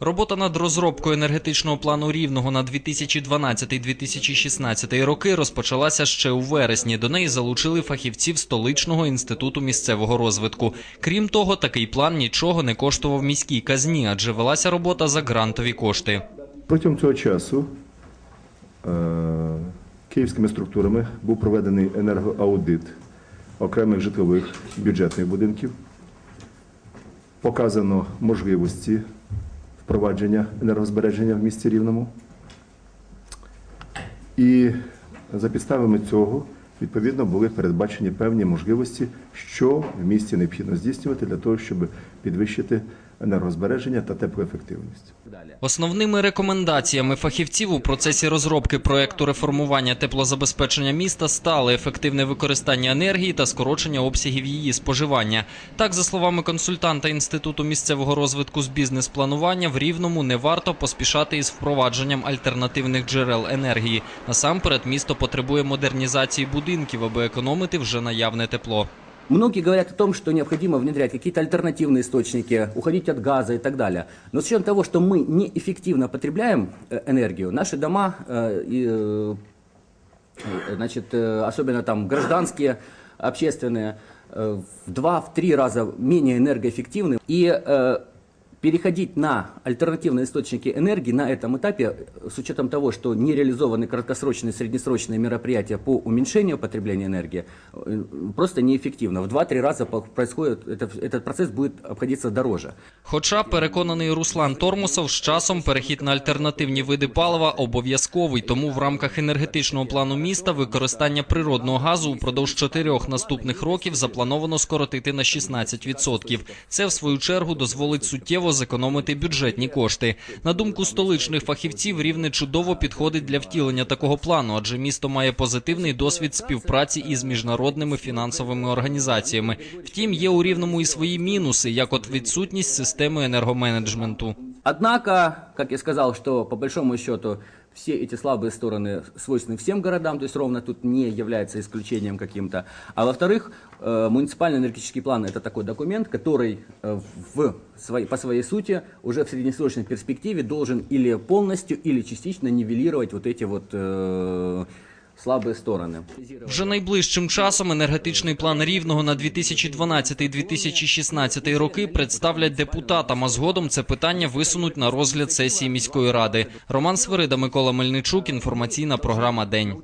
Робота над розробкою енергетичного плану рівного на 2012-2016 роки розпочалася ще у вересні. До неї залучили фахівців столичного інституту місцевого розвитку. Крім того, такий план нічого не коштував міській казні, адже велася робота за грантові кошти. Протягом цього часу е, київськими структурами був проведений енергоаудит окремих житлових бюджетних будинків. Показано можливості впровадження енергозбереження в місті Рівному. І за підставами цього відповідно були передбачені певні можливості, що в місті необхідно здійснювати для того, щоб підвищити енергозбереження та теплоефективність. Основними рекомендаціями фахівців у процесі розробки проекту реформування теплозабезпечення міста стали ефективне використання енергії та скорочення обсягів її споживання. Так, за словами консультанта Інституту місцевого розвитку з бізнес-планування, в Рівному не варто поспішати із впровадженням альтернативних джерел енергії. Насамперед, місто потребує модернізації будинків, аби економити вже наявне тепло. Многие говорят о том, что необходимо внедрять какие-то альтернативные источники, уходить от газа и так далее. Но с учетом того, что мы неэффективно потребляем э, энергию, наши дома, э, э, значит, особенно там гражданские, общественные, в два, в три раза менее энергоэффективны. И переходить на альтернативные источники энергии на этом этапе, э, с учетом того, что не реализованы краткосрочные и среднесрочные мероприятия по уменьшению потребления энергии, э, просто неэффективно. В 2-3 раза по- происходит, это, этот процесс будет обходиться дороже. Хоча переконаний Руслан Тормусов, з часом перехід на альтернативні види палива обов'язковий, тому в рамках енергетичного плану міста використання природного газу упродовж чотирьох наступних років заплановано скоротити на 16%. Це в свою чергу дозволить суттєво зекономити бюджетні кошти. На думку столичних фахівців, рівне чудово підходить для втілення такого плану, адже місто має позитивний досвід співпраці із міжнародними фінансовими організаціями. Втім, є у рівному і свої мінуси, як от відсутність системи енергоменеджменту. Однако, как я сказал, что по большому счету все эти слабые стороны свойственны всем городам, то есть ровно тут не является исключением каким-то. А во-вторых, э, муниципальный энергетический план это такой документ, который э, в своей, по своей сути уже в среднесрочной перспективе должен или полностью, или частично нивелировать вот эти вот э, слабые сторони. Вже найближчим часом енергетичний план рівного на 2012-2016 роки представлять депутатам, а згодом це питання висунуть на розгляд сесії міської ради. Роман Свирида, Микола Мельничук. Інформаційна програма День.